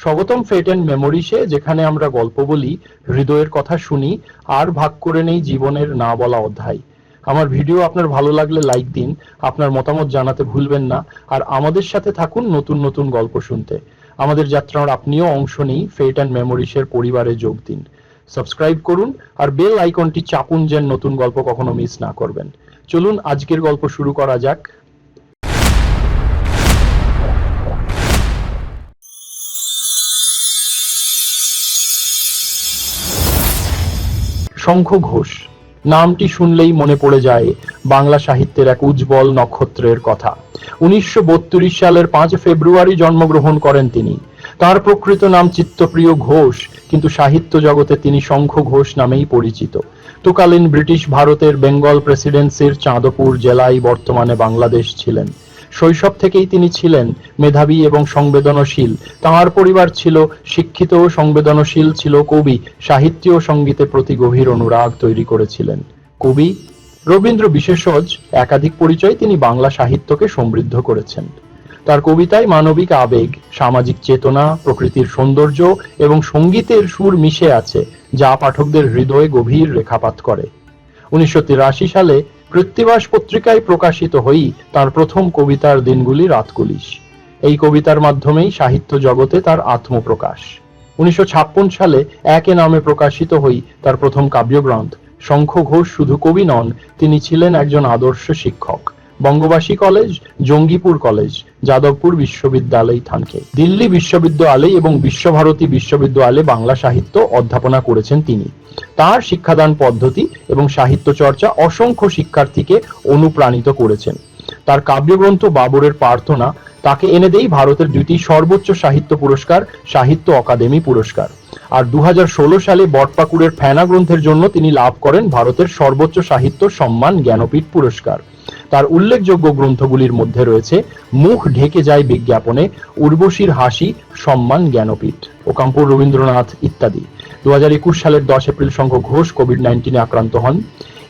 স্বাগতম ফেট অ্যান্ড মেমোরিসে যেখানে আমরা গল্প বলি, হৃদয়ের কথা শুনি, আর ভাগ করে নেই জীবনের না বলা অধ্যায়। আমার ভিডিও আপনার ভালো লাগলে লাইক দিন, আপনার মতামত জানাতে ভুলবেন না, আর আমাদের সাথে থাকুন নতুন নতুন গল্প শুনতে। আমাদের যাত্রার আপনিও অংশ নিই ফেট অ্যান্ড মেমোরিসের পরিবারে যোগ দিন। সাবস্ক্রাইব করুন, আর বেল আইকনটি চাপুন যেন নতুন গল্প কখনো মিস না করবেন। চলুন, আজকের গল্প শুরু করা যাক। শঙ্খ ঘোষ। নামটি শুনলেই মনে পড়ে যায় বাংলা সাহিত্যের এক উজ্জ্বল নক্ষত্রের কথা। উনিশশো সালের পাঁচ ফেব্রুয়ারি জন্মগ্রহণ করেন তিনি। তার প্রকৃত নাম চিত্তপ্রিয় ঘোষ, কিন্তু সাহিত্য জগতে তিনি শঙ্খ ঘোষ নামেই পরিচিত। তকালীন ব্রিটিশ ভারতের বেঙ্গল প্রেসিডেন্সির চাঁদপুর জেলায় বর্তমানে বাংলাদেশ ছিলেন। শৈশব থেকেই তিনি ছিলেন মেধাবী এবং সংবেদনশীল। তাঁর পরিবার ছিল শিক্ষিত ও সংবেদনশীল ছিল কবি। সাহিত্য ও সঙ্গীতের প্রতি গভীর অনুরাগ তৈরি করেছিলেন। কবি রবীন্দ্র বিশেষজ একাধিক পরিচয় তিনি বাংলা সাহিত্যকে সমৃদ্ধ করেছেন। তার কবিতায় মানবিক আবেগ, সামাজিক চেতনা, প্রকৃতির সৌন্দর্য এবং সঙ্গীতের সুর মিশে আছে, যা পাঠকদের হৃদয়ে গভীর রেখাপাত করে। উনিশশো তিরাশি সালে কৃত্তিবাস পত্রিকায় প্রকাশিত হই তার প্রথম কবিতার দিনগুলি রাতকুলিশ এই কবিতার মাধ্যমেই সাহিত্য জগতে তার আত্মপ্রকাশ। উনিশশো সালে একে নামে প্রকাশিত হই তার প্রথম কাব্যগ্রন্থ। শঙ্খ ঘোষ শুধু কবি নন, তিনি ছিলেন একজন আদর্শ শিক্ষক। বঙ্গবাসী কলেজ, জঙ্গিপুর কলেজ, যাদবপুর বিশ্ববিদ্যালয় থানকে দিল্লি বিশ্ববিদ্যালয় এবং বিশ্বভারতী বিশ্ববিদ্যালয়ে বাংলা সাহিত্য অধ্যাপনা করেছেন তিনি। তার শিক্ষাদান পদ্ধতি এবং সাহিত্য চর্চা অসংখ্য শিক্ষার্থীকে অনুপ্রাণিত করেছেন। তার কাব্যগ্রন্থ বাবরের প্রার্থনা তাকে এনে দেই ভারতের দুটি সর্বোচ্চ সাহিত্য পুরস্কার, সাহিত্য অকাদেমি পুরস্কার। আর দু হাজার ষোলো সালে বটপাকুড়ের ফেনা গ্রন্থের জন্য তিনি লাভ করেন ভারতের সর্বোচ্চ সাহিত্য সম্মান জ্ঞানপীঠ পুরস্কার। তার উল্লেখযোগ্য গ্রন্থগুলির মধ্যে রয়েছে, মুখ ঢেকে যায় বিজ্ঞাপনে, উর্বশীর হাসি, সম্মান জ্ঞানপীঠ, ওকাম্পুর রবীন্দ্রনাথ ইত্যাদি। দু হাজার একুশ সালের দশ এপ্রিল সংঘ ঘোষ কোভিড নাইন্টিনে আক্রান্ত হন।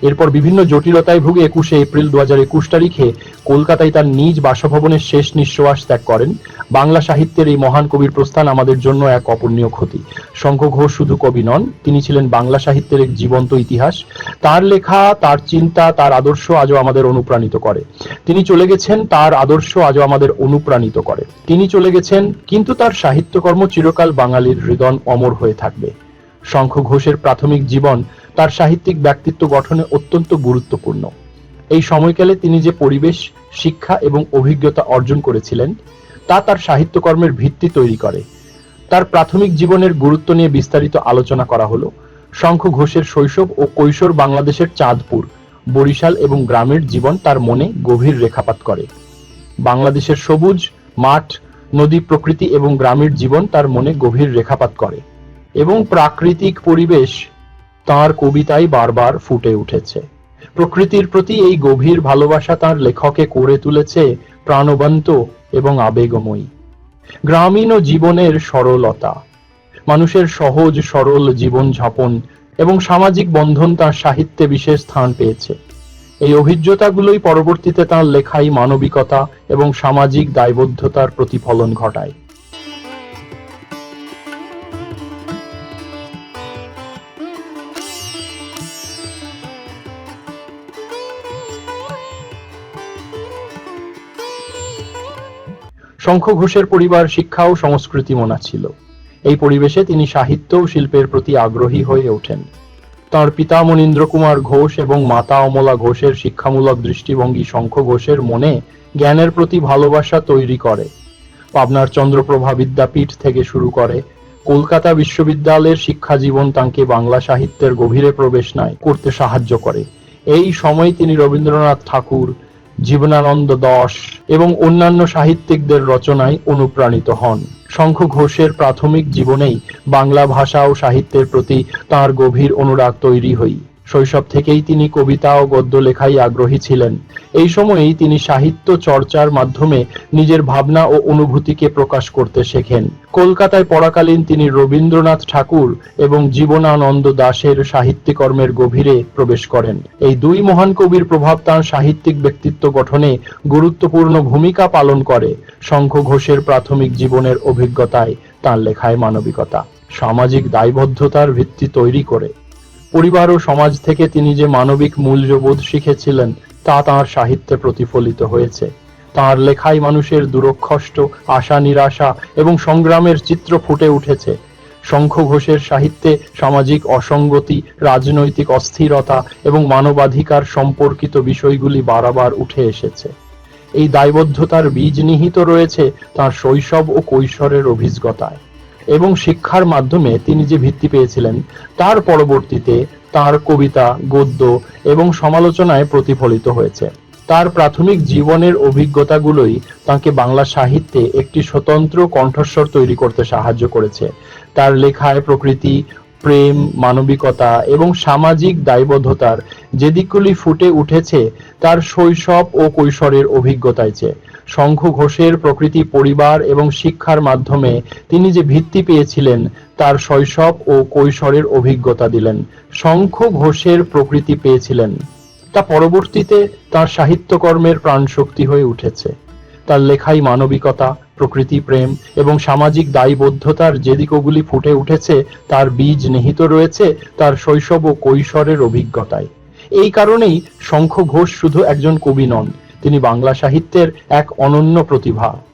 এরপর বিভিন্ন জটিলতায় ভুগে একুশে এপ্রিল দু হাজার একুশ তারিখে কলকাতায় তার নিজ বাসভবনের শেষ নিঃশ্বাস ত্যাগ করেন। বাংলা সাহিত্যের এই মহান কবির প্রস্থান আমাদের জন্য এক অপূর্ণীয় ক্ষতি। শঙ্খ ঘোষ শুধু কবি নন, তিনি ছিলেন বাংলা সাহিত্যের এক জীবন্ত ইতিহাস। তার লেখা, তার চিন্তা, তার আদর্শ আজও আমাদের অনুপ্রাণিত করে। তিনি চলে গেছেন, তার আদর্শ আজও আমাদের অনুপ্রাণিত করে। তিনি চলে গেছেন, কিন্তু তার সাহিত্যকর্ম চিরকাল বাঙালির হৃদয় অমর হয়ে থাকবে। শঙ্খ ঘোষের প্রাথমিক জীবন তার সাহিত্যিক ব্যক্তিত্ব গঠনে অত্যন্ত গুরুত্বপূর্ণ। এই সময়কালে তিনি যে পরিবেশ, শিক্ষা এবং অভিজ্ঞতা অর্জন করেছিলেন, তা তার সাহিত্যকর্মের ভিত্তি তৈরি করে। তার প্রাথমিক জীবনের গুরুত্ব নিয়ে বিস্তারিত আলোচনা করা হলো শঙ্খ ঘোষের শৈশব ও কৈশোর বাংলাদেশের চাঁদপুর, বরিশাল এবং গ্রামের জীবন তার মনে গভীর রেখাপাত করে। বাংলাদেশের সবুজ, মাঠ, নদী প্রকৃতি এবং গ্রামের জীবন তার মনে গভীর রেখাপাত করে এবং প্রাকৃতিক পরিবেশ তার কবিতায় বারবার ফুটে উঠেছে। প্রকৃতির প্রতি এই গভীর ভালোবাসা তার লেখকে করে তুলেছে প্রাণবন্ত এবং আবেগময়ী। গ্রামীণ জীবনের সরলতা, মানুষের সহজ সরল জীবন যাপন এবং সামাজিক বন্ধন তার সাহিত্যে বিশেষ স্থান পেয়েছে। এই অভিজ্ঞতাগুলোই পরবর্তীতে তার লেখাই মানবিকতা এবং সামাজিক দায়বদ্ধতার প্রতিফলন ঘটায়। শঙ্খ ঘোষের পরিবার, শিক্ষা ও সংস্কৃতি মনা ছিল। এই পরিবেশে তিনি সাহিত্য ও শিল্পের প্রতি আগ্রহী হয়ে ওঠেন। তার পিতা মনীন্দ্র কুমার ঘোষ এবং মাতা অমলা ঘোষের শিক্ষামূলক দৃষ্টিভঙ্গি শঙ্খ ঘোষের মনে জ্ঞানের প্রতি ভালোবাসা তৈরি করে। পাবনার চন্দ্রপ্রভা বিদ্যাপীঠ থেকে শুরু করে কলকাতা বিশ্ববিদ্যালয়ের শিক্ষা জীবন তাঁকে বাংলা সাহিত্যের গভীরে প্রবেশ নাই করতে সাহায্য করে। এই সময় তিনি রবীন্দ্রনাথ ঠাকুর জীবনানন্দ দশ এবং অন্যান্য সাহিত্যিকদের রচনায় অনুপ্রাণিত হন। শঙ্খ ঘোষের প্রাথমিক জীবনেই বাংলা ভাষা ও সাহিত্যের প্রতি তার গভীর অনুরাগ তৈরি হই। শৈশব থেকেই তিনি কবিতা ও গদ্য লেখায় আগ্রহী ছিলেন। এই সময়েই তিনি সাহিত্য চর্চার মাধ্যমে নিজের ভাবনা ও অনুভূতিকে প্রকাশ করতে শেখেন। কলকাতায় পড়াকালীন তিনি রবীন্দ্রনাথ ঠাকুর এবং জীবনানন্দ দাশের সাহিত্যকর্মের গভীরে প্রবেশ করেন। এই দুই মহান কবির প্রভাব তাঁর সাহিত্যিক ব্যক্তিত্ব গঠনে গুরুত্বপূর্ণ ভূমিকা পালন করে। শঙ্খ ঘোষের প্রাথমিক জীবনের অভিজ্ঞতায় তাঁর লেখায় মানবিকতা, সামাজিক দায়বদ্ধতার ভিত্তি তৈরি করে। পরিবার ও সমাজ থেকে তিনি যে মানবিক মূল্যবোধ শিখেছিলেন, তা তাঁর সাহিত্যে প্রতিফলিত হয়েছে। তাঁর লেখায় মানুষের দুরক্ষষ্ট আশা নিরাশা এবং সংগ্রামের চিত্র ফুটে উঠেছে। শঙ্খ ঘোষের সাহিত্যে সামাজিক অসঙ্গতি, রাজনৈতিক অস্থিরতা এবং মানবাধিকার সম্পর্কিত বিষয়গুলি বারবার উঠে এসেছে। এই দায়বদ্ধতার বীজ নিহিত রয়েছে তার শৈশব ও কৈশোরের অভিজ্ঞতায়। এবং শিক্ষার মাধ্যমে তিনি যে ভিত্তি পেয়েছিলেন, তার পরবর্তীতে তার কবিতা, গদ্য এবং সমালোচনায় প্রতিফলিত হয়েছে। তার প্রাথমিক জীবনের অভিজ্ঞতাগুলোই তাকে বাংলা সাহিত্যে একটি স্বতন্ত্র কণ্ঠস্বর তৈরি করতে সাহায্য করেছে। তার লেখায় প্রকৃতি, প্রেম, মানবিকতা এবং সামাজিক দায়বদ্ধতার যে দিকগুলি ফুটে উঠেছে, তার শৈশব ও কৈশোরের অভিজ্ঞতায় শঙ্খ ঘোষের প্রকৃতি পরিবার এবং শিক্ষার মাধ্যমে তিনি যে ভিত্তি পেয়েছিলেন, তার শৈশব ও কৈশোরের অভিজ্ঞতা দিলেন। শঙ্খ ঘোষের প্রকৃতি পেয়েছিলেন। তা পরবর্তীতে তার সাহিত্যকর্মের প্রাণশক্তি হয়ে উঠেছে। তার লেখাই মানবিকতা, প্রকৃতি প্রেম এবং সামাজিক দায়বদ্ধতার যে দিকগুলি ফুটে উঠেছে, তার বীজ নিহিত রয়েছে তার শৈশব ও কৈশোরের অভিজ্ঞতায়। এই কারণেই শঙ্খ ঘোষ শুধু একজন কবি নন তিনি বাংলা সাহিত্যের এক অনন্য প্রতিভা।